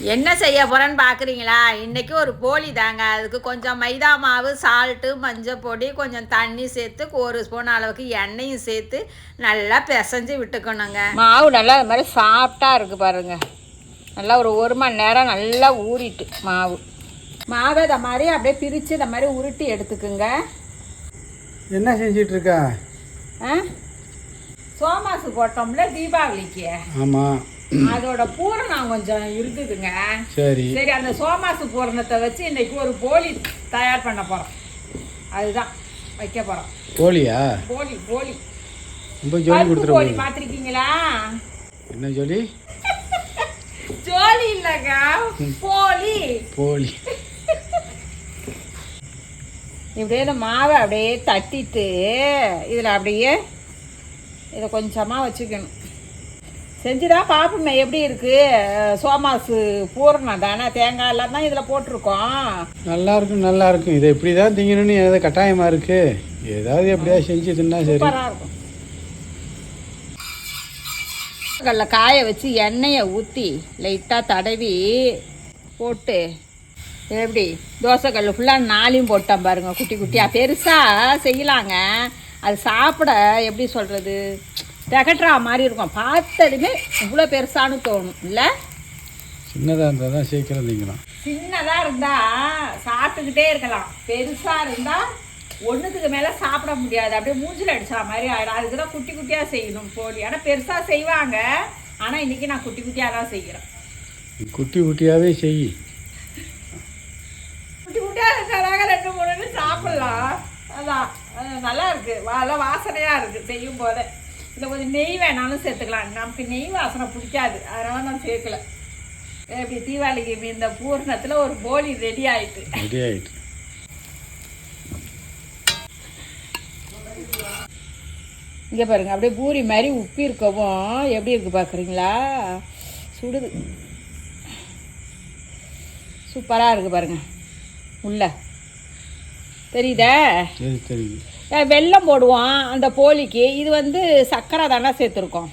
என்ன செய்ய போகிறேன்னு பார்க்குறீங்களா இன்றைக்கி ஒரு போலி தாங்க. அதுக்கு கொஞ்சம் மைதா மாவு சால்ட்டு மஞ்சள் பொடி கொஞ்சம் தண்ணி சேர்த்து ஒரு ஸ்பூன் அளவுக்கு எண்ணெயும் சேர்த்து நல்லா பிசைஞ்சு விட்டுக்கணுங்க. மாவு நல்லா இது மாதிரி சாஃப்டாக இருக்குது பாருங்க. நல்லா ஒரு ஒரு மணி நேரம் நல்லா ஊறிட்டு மாவு. மாவை இந்த மாதிரி அப்படியே பிரித்து இந்த மாதிரி உருட்டி எடுத்துக்குங்க. என்ன செஞ்சிட்டு இருக்கா? ஆ? சோமாசு போட்டோம்ல தீபாவளிக்கு. ஆமாம் அதோட பூரணம் கொஞ்சம் இருக்குதுங்க. சரி. சரி அந்த சோமாசு பூரணத்தை வச்சு இன்னைக்கு ஒரு போலி தயார் பண்ண போகிறோம் அதுதான் வைக்க போகிறோம் போலியா? போலி போலி. ரொம்ப ஜோலி கொடுத்துட போலி போகுது பார்த்துருக்கீங்களா என்ன ஜோலி? ஜோலி இல்லைங்க போலி. போலி. இப்படியே இந்த மாவை அப்படியே தட்டிட்டு இதில் அப்படியே இதை கொஞ்சமாக வச்சுக்கணும். செஞ்சுதான் பார்ப்போமே எப்படி இருக்குது சோமாசு பூரணம் தானே தேங்காய் எல்லாம் தான் இதில் போட்டிருக்கோம். நல்லா இருக்கும் நல்லா இருக்கும் இதை இப்படி தான் திங்கணும்னு ஏதாவது கட்டாயமாக இருக்கு? ஏதாவது எப்படியாவது செஞ்சு தின்னா சரி. இருக்கும். கடல காய வச்சு எண்ணெயை ஊற்றி லைட்டாக தடவி போட்டு எப்படி? தோசைக்கல் ஃபுல்லாக நாளையும் போட்டேன் பாருங்க குட்டி குட்டியாக பெருசாக செய்யலாங்க. அது சாப்பிட எப்படி சொல்கிறது திகட்டுறா மாதிரி இருக்கும். பார்த்ததுமே இவ்வளோ பெருசான்னு தோணும். இல்லை? சின்னதாக இருந்தால் தான் சீக்கிரம் திங்கலாம் சின்னதாக இருந்தால் சாப்பிட்டுக்கிட்டே இருக்கலாம். பெருசாக இருந்தால் ஒன்றுத்துக்கு மேலே சாப்பிட முடியாது. அப்படியே மூஞ்சில் அடிச்சா மாதிரி ஆகிடும் அதுக்கு தான் குட்டி குட்டியாக செய்யணும் போலி. ஆனால் பெருசாக செய்வாங்க. ஆனால் இன்றைக்கி நான் குட்டி குட்டியாக தான் செய்கிறேன் குட்டி குட்டியாகவே செய். குட்டி குட்டியாக இருக்கிறாங்க. ரெண்டு மூணுன்னு சாப்பிட்லாம். அதான். நல்லா இருக்குது நல்லா வாசனையாக இருக்குது செய்யும் போதே. இதில் கொஞ்சம் நெய் வேணாலும் சேர்த்துக்கலாம். நமக்கு நெய் வாசனை பிடிக்காது. அதனால நான் சேர்க்கல. எப்படி தீபாவளிக்கு இந்த பூர்ணத்தில் ஒரு போலி ரெடி ஆயிட்டு. ரெடி ஆகிட்டு இங்கே பாருங்க அப்படியே பூரி மாதிரி உப்பி இருக்கவும் எப்படி இருக்கு பார்க்குறீங்களா சுடுது. சூப்பராக இருக்குது பாருங்க. உள்ள. தெரியுதா? தெரியுது. வெள்ளம் வெல்லம் போடுவோம் அந்த போலிக்கு. இது வந்து சர்க்கரை தானே சேர்த்துருக்கோம்.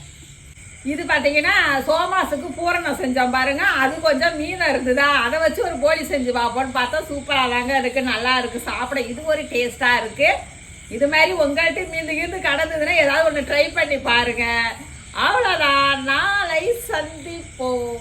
இது பார்த்தீங்கன்னா சோமாசுக்கு பூரணம் செஞ்சோம் பாருங்க. அது கொஞ்சம் மீன் இருந்ததா? அதை வச்சு ஒரு போலி செஞ்சு பார்ப்போம்னு பார்த்தா சூப்பராக தாங்க இருக்குது நல்லா இருக்குது சாப்பிட இது ஒரு டேஸ்ட்டாக இருக்குது இது மாதிரி உங்கள்கிட்ட மீந்து கீந்து கடந்ததுன்னா ஏதாவது ஒன்று ட்ரை பண்ணி பாருங்கள் அவ்வளோதான் நாளை சந்திப்போம்.